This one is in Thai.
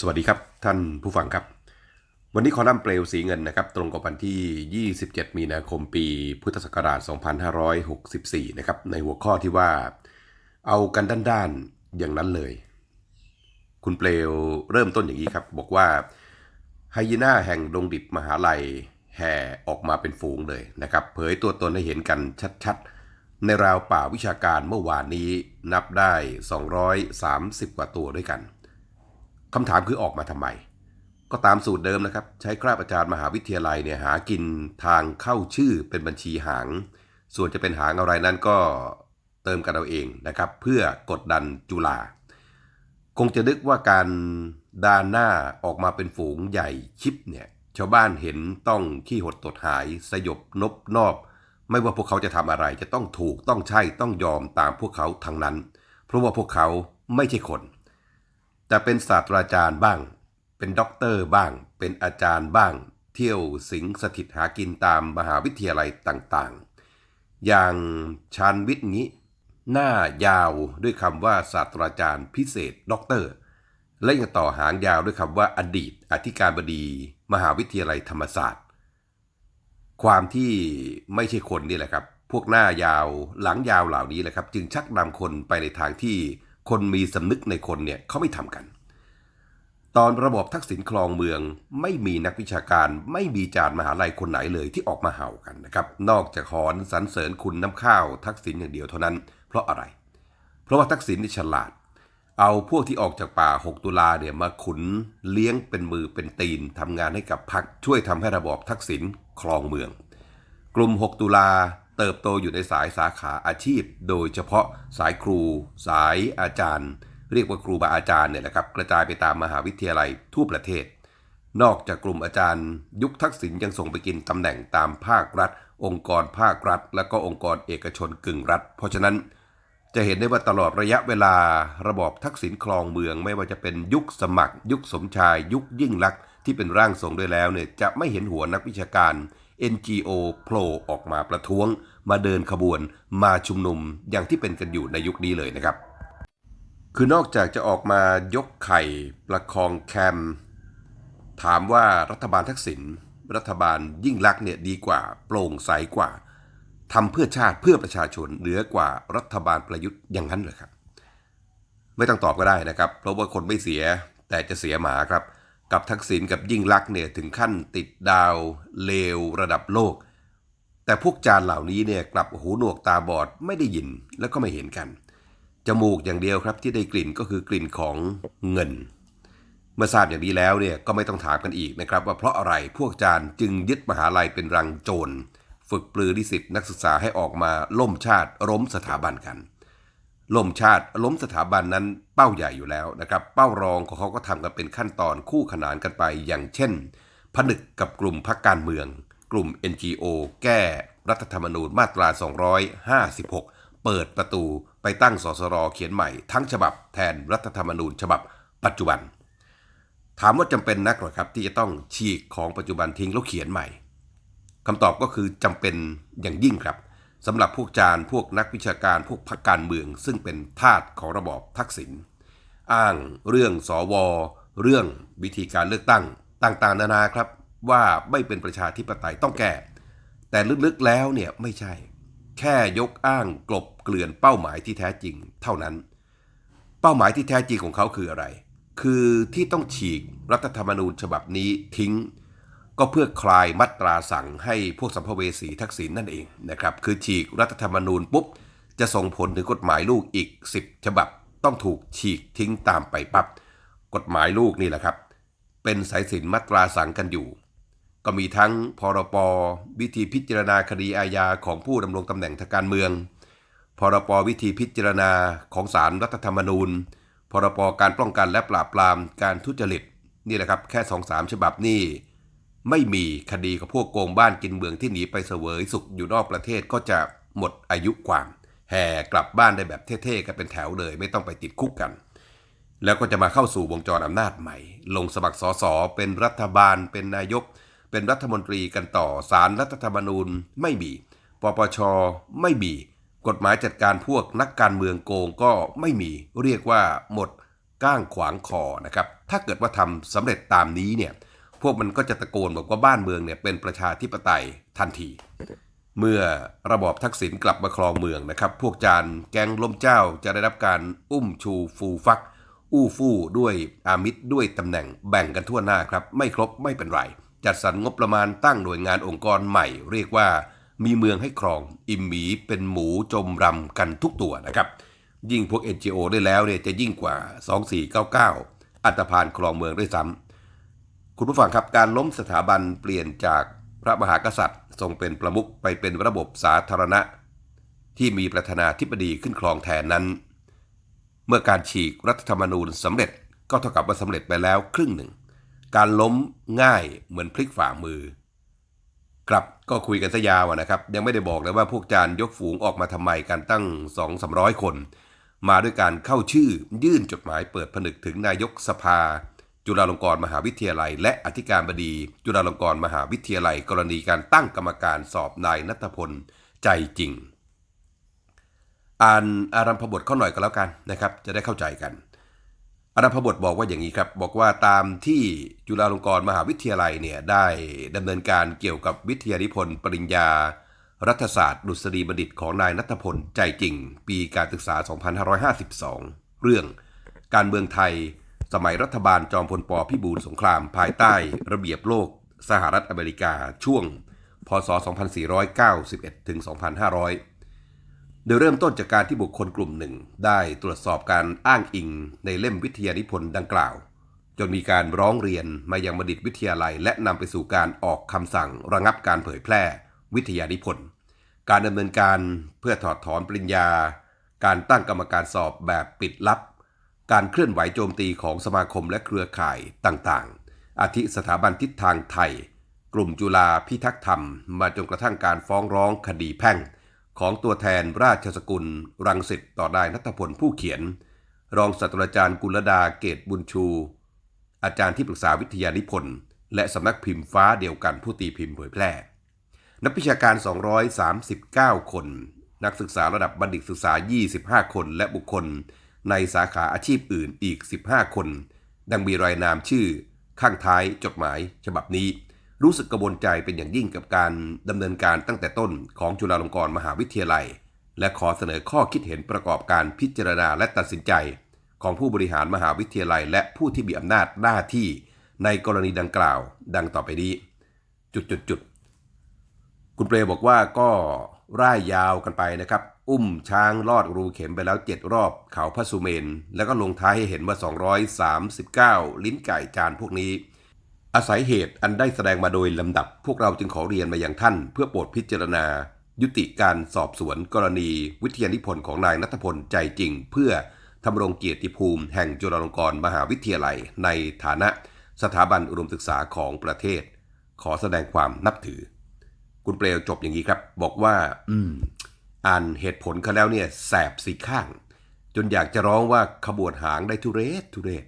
สวัสดีครับท่านผู้ฟังครับ วันนี้คอลัมน์เปลวสีเงินนะครับตรงกับวันที่ 27 มีนาคมปีพุทธศักราช 2564 นะครับในหัวข้อที่ว่า เอากันด้านๆอย่างนั้นเลย คุณเปลวเริ่มต้นอย่างนี้ครับ บอกว่าไฮยีน่าแห่งดงดิบมหาลัยแห่ออกมาเป็นฝูงเลยนะครับ เผยตัวตนให้เห็นกันชัดๆ ในราวป่าวิชาการเมื่อวานนี้นับได้ 230 กว่าตัวด้วยกัน คำถามคือออกมาทำไม ก็ตามสูตรเดิมนะครับ ใช้คราบอาจารย์มหาวิทยาลัยเนี่ยหากินทางเข้าชื่อเป็นบัญชีหาง ส่วนจะเป็นหางอะไรนั้นก็เติมกันเอาเองนะครับ เพื่อกดดันจุฬาคงจะนึกว่าการดานหน้าออกมาเป็นฝูงใหญ่ชิปเนี่ยชาวบ้านเห็นต้องขี้หดตดหายสยบนบนอบ ไม่ว่าพวกเขาจะทำอะไรจะต้องถูกต้องใช่ต้องยอมตามพวกเขาทั้งนั้น เพราะว่าพวกเขาไม่ใช่คน แต่เป็นศาสตราจารย์บ้าง เป็นด็อกเตอร์บ้าง เป็นอาจารย์บ้าง เที่ยวสิงสถิตหากินตามมหาวิทยาลัยต่างๆ อย่างชาญวิทย์งี้ หน้ายาวด้วยคำว่าศาสตราจารย์พิเศษด็อกเตอร์ และยังต่อหางยาวด้วยคำว่าอดีต อธิการบดี มหาวิทยาลัยธรรมศาสตร์ ความที่ไม่ใช่คนนี่แหละครับ พวกหน้ายาวหลังยาวเหล่านี้แหละครับ จึงชักนำคนไปในทางที่ คนมีสำนึกในคนเนี่ยเขาไม่ทำกัน ตอนระบบทักษิณคลองเมืองไม่มีนักวิชาการ ไม่มีจารย์มหาลัยคนไหนเลยที่ออกมาเห่ากันนะครับนอกจากหอนสรรเสริญคุณน้ำข้าว ทักษิณอย่างเดียวเท่านั้น เพราะอะไร เพราะว่าทักษิณนี่ฉลาด เอาพวกที่ออกจากป่า 6 ตุลาเนี่ยมาขุนเลี้ยงเป็นมือเป็นตีนทำงานให้กับพักช่วยทำให้ระบอบทักษิณคลองเมือง กลุ่ม 6 ตุลา เติบโตอยู่ในสายสาขาอาชีพ โดยเฉพาะสายครู สายอาจารย์ เรียกว่าครูบาอาจารย์เนี่ยแหละครับกระจายไปตามมหาวิทยาลัยทั่วประเทศ นอกจากกลุ่มอาจารย์ ยุคทักษิณยังส่งไปกินตำแหน่งตามภาครัฐ องค์กรภาครัฐ และก็องค์กรเอกชนกึ่งรัฐ เพราะฉะนั้นจะเห็นได้ว่าตลอดระยะเวลาระบอบทักษิณคลองเมืองไม่ว่าจะเป็นยุคสมัคร ยุคสมชาย ยุคยิ่งลักษณ์ที่เป็นร่างทรงด้วยแล้วเนี่ยจะไม่เห็นหัวนักวิชาการ NGO โผล่ออกมาประท้วง มาเดินขบวน มาชุมนุมอย่างที่เป็นกันอยู่ในยุคนี้เลยนะครับ คือนอกจากจะออกมายกไข่ประคองแคม ถามว่ารัฐบาลทักษิณรัฐบาลยิ่งลักษณ์เนี่ยดีกว่า โปร่งใสกว่าทำเพื่อชาติเพื่อประชาชนเหนือกว่ารัฐบาลประยุทธ์อย่างนั้นเลยครับ ไม่ต้องตอบก็ได้นะครับ เพราะว่าคนไม่เสียแต่จะเสียหมาครับ กับทักษิณกับยิ่งลักษณ์เนี่ยถึงขั้นติดดาวเลวระดับโลก แต่พวกจานเหล่านี้เนี่ยกลับหูหนวกตาบอดไม่ได้ยินแล้วก็ไม่เห็นกัน จมูกอย่างเดียวครับที่ได้กลิ่นก็คือกลิ่นของเงิน เมื่อทราบอย่างนี้แล้วเนี่ยก็ไม่ต้องถามกันอีกนะครับ ว่าเพราะอะไรพวกจานจึงยึดมหาลัยเป็นรังโจร ฝึกปลือนิสิตนักศึกษาให้ออกมาล่มชาติล้มสถาบันกัน ล่มชาติล้มสถาบันนั้นเป้าใหญ่อยู่แล้วนะครับ เป้ารองของเขาก็ทำกันเป็นขั้นตอนคู่ขนานกันไป อย่างเช่น ผนึกกับกลุ่มพักการเมือง กลุ่ม NGO แก้รัฐธรรมนูญมาตรา 256 เปิดประตูไปตั้งสสรเขียนใหม่ทั้งฉบับแทนรัฐธรรมนูญฉบับปัจจุบัน ถามว่าจำเป็นนักหรอครับที่จะต้องฉีกของปัจจุบันทิ้งแล้วเขียนใหม่คำตอบก็คือจำเป็นอย่างยิ่งครับ สำหรับพวกจารย์พวกนักวิชาการพวกพรรคการเมือง ซึ่งเป็นทาสของระบอบทักษิณอ้างเรื่องสวเรื่องวิธีการเลือกตั้งต่างๆ นานาครับ ว่าไม่เป็นประชาธิปไตยต้องแก้ แต่ลึกๆแล้วเนี่ยไม่ใช่ แค่ยกอ้างกลบเกลื่อนเป้าหมายที่แท้จริง เท่านั้น เป้าหมายที่แท้จริงของเขาคืออะไร คือที่ต้องฉีกรัฐธรรมนูญฉบับนี้ทิ้ง ก็เพื่อคลายมัตราสั่งให้พวกสัมภเวสีทักษิณนั่นเองนะครับ คือฉีกรัฐธรรมนูญปุ๊บ จะส่งผลถึงกฎหมายลูกอีก 10 ฉบับต้องถูกฉีกทิ้งตามไปปับ๊บกฎหมายลูกนี่แหละครับ เป็นสายสินมัตราสั่งกันอยู่ ก็มีทั้งพรปวิธีพิจารณาคดีอาญาของผู้ดำรงตำแหน่งทางการเมือง พรปวิธีพิจารณาของศาลรัฐธรรมนูญ พรปการป้องกันและปราบปรามการทุจริตนี่แหละครับแค่สองสามฉบับนี่ ไม่มีคดีกับพวกโกงบ้านกินเมืองที่หนีไปเสวยสุขอยู่นอกประเทศก็จะหมดอายุความ แห่กลับบ้านได้แบบเท่ๆกันเป็นแถวเลย ไม่ต้องไปติดคุกกัน แล้วก็จะมาเข้าสู่วงจรอำนาจใหม่ ลงสมัครสสเป็นรัฐบาล เป็นนายก เป็นรัฐมนตรีกันต่อสารรัฐธรรมนูญไม่มีปปชไม่มีกฎหมายจัดการพวกนักการเมืองโกงก็ไม่มีเรียกว่าหมดก้างขวางคอนะครับถ้าเกิดว่าทำสำเร็จตามนี้เนี่ย พวกมันก็จะตะโกนบอกว่าบ้านเมืองเนี่ยเป็นประชาธิปไตยทันที เมื่อระบอบทักษิณกลับมาครองเมืองนะครับ พวกจานแก๊งล้มเจ้าจะได้รับการอุ้มชูฟูฟัก อู้ฟู่ด้วยอามิตรด้วยตำแหน่งแบ่งกันทั่วหน้าครับ ไม่ครบไม่เป็นไร จัดสรรงบประมาณตั้งหน่วยงานองค์กรใหม่ เรียกว่ามีเมืองให้ครอง อิ่มหมีเป็นหมูจมรำกันทุกตัวนะครับยิ่งพวก NGO ได้แล้วเนี่ยจะยิ่งกว่า 2499 อัตภานครองเมืองด้วยซ้ำ คุณผู้ฟังครับการล้มสถาบันเปลี่ยนจากพระมหากษัตริย์ ทรงเป็นประมุขไปเป็นระบบสาธารณะ ที่มีประธานาธิบดีขึ้นครองแทนนั้น เมื่อการฉีกรัฐธรรมนูญสำเร็จก็เท่ากับว่าสำเร็จไปแล้วครึ่งหนึ่ง การล้มง่ายเหมือนพลิกฝ่ามือ ครับก็คุยกันซะยาวนะครับ ยังไม่ได้บอกเลยว่าพวกจานยกฝูงออกมาทำไมกันตั้ง 2 3 0 0 คน มาด้วยการเข้าชื่อยื่นจดหมายเปิดผนึกถึงนายกสภา จุฬาลงกรณ์มหาวิทยาลัย และอธิการบดี จุฬาลงกรณ์มหาวิทยาลัย กรณีการตั้งกรรมการสอบนายนัทพลใจจริง อ่านอารัมพบทเข้าหน่อยก็แล้วกันนะครับ จะได้เข้าใจกัน อารัมพบทบอกว่าอย่างนี้ครับ บอกว่าตามที่จุฬาลงกรณ์มหาวิทยาลัยเนี่ยได้ดำเนินการเกี่ยวกับวิทยานิพนธ์ปริญญา รัฐศาสตร์ดุษฎีบัณฑิตของนายนัทพลใจจริง ปีการศึกษา 2552 เรื่องการเมืองไทย สมัยรัฐบาลจอมพลปพิบูลสงครามภายใต้ระเบียบโลกสหรัฐอเมริกาช่วง พศ 2491 ถึง 2500 โดยเริ่มต้นจากการที่บุคคลกลุ่มหนึ่ง ได้ตรวจสอบการอ้างอิงในเล่มวิทยานิพนธ์ดังกล่าว จนมีการร้องเรียนมายังบัณฑิตวิทยาลัย และนำไปสู่การออกคำสั่งระงับการเผยแพร่ วิทยานิพนธ์ การดำเนินการเพื่อถอดถอนปริญญา การตั้งกรรมการสอบแบบปิดลับ การเคลื่อนไหวโจมตีของสมาคมและเครือข่ายต่างๆ อาทิสถาบันทิศทางไทย กลุ่มจุฬาพิทักษ์ธรรม มาจนกระทั่งการฟ้องร้องคดีแพ่ง ของตัวแทนราชสกุล รังสิตต่อนายนัทพลผู้เขียน รองศาสตราจารย์กุลดาเกตบุญชู อาจารย์ที่ปรึกษาวิทยานิพนธ์และสำนักพิมพ์ฟ้าเดียวกันผู้ตีพิมพ์เผยแพร่ นักวิชาการ 239 คน นักศึกษาระดับบัณฑิตศึกษา 25 คนและบุคคล ในสาขาอาชีพอื่นอีก 15 คน ดังมีรายนามชื่อ ข้างท้ายจดหมายฉบับนี้ รู้สึกกระวนใจเป็นอย่างยิ่งกับการดำเนินการตั้งแต่ต้นของจุฬาลงกรณ์มหาวิทยาลัย และขอเสนอข้อคิดเห็นประกอบการพิจารณาและตัดสินใจ ของผู้บริหารมหาวิทยาลัย และผู้ที่มีอำนาจหน้าที่ในกรณีดังกล่าว ดังต่อไปนี้ จุดจุดจุดคุณเปรบอกว่าก็ร่ายยาวกันไปนะครับ อุ้มช้างลอดรูเข็มไปแล้ว 7 รอบเขาพระสุเมน แล้วก็ลงท้ายให้เห็นว่า 239 ลิ้นไก่จานพวกนี้ อาศัยเหตุอันได้แสดงมาโดยลำดับ พวกเราจึงขอเรียนมาอย่างท่าน เพื่อโปรดพิจารณา ยุติการสอบสวนกรณี วิทยานิพนธ์ของนายนัทพลใจจริง เพื่อทำรงเกียรติภูมิแห่งจุฬาลงกรณ์มหาวิทยาลัย ในฐานะสถาบันอุดมศึกษาของประเทศ ขอแสดงความนับถือ คุณเปลวจบอย่างนี้ครับ บอกว่า อืม อ่านเหตุผลเขาแล้วเนี่ยแสบสีข้าง จนอยากจะร้องว่าขบวดหางได้ทุเรศทุเรศ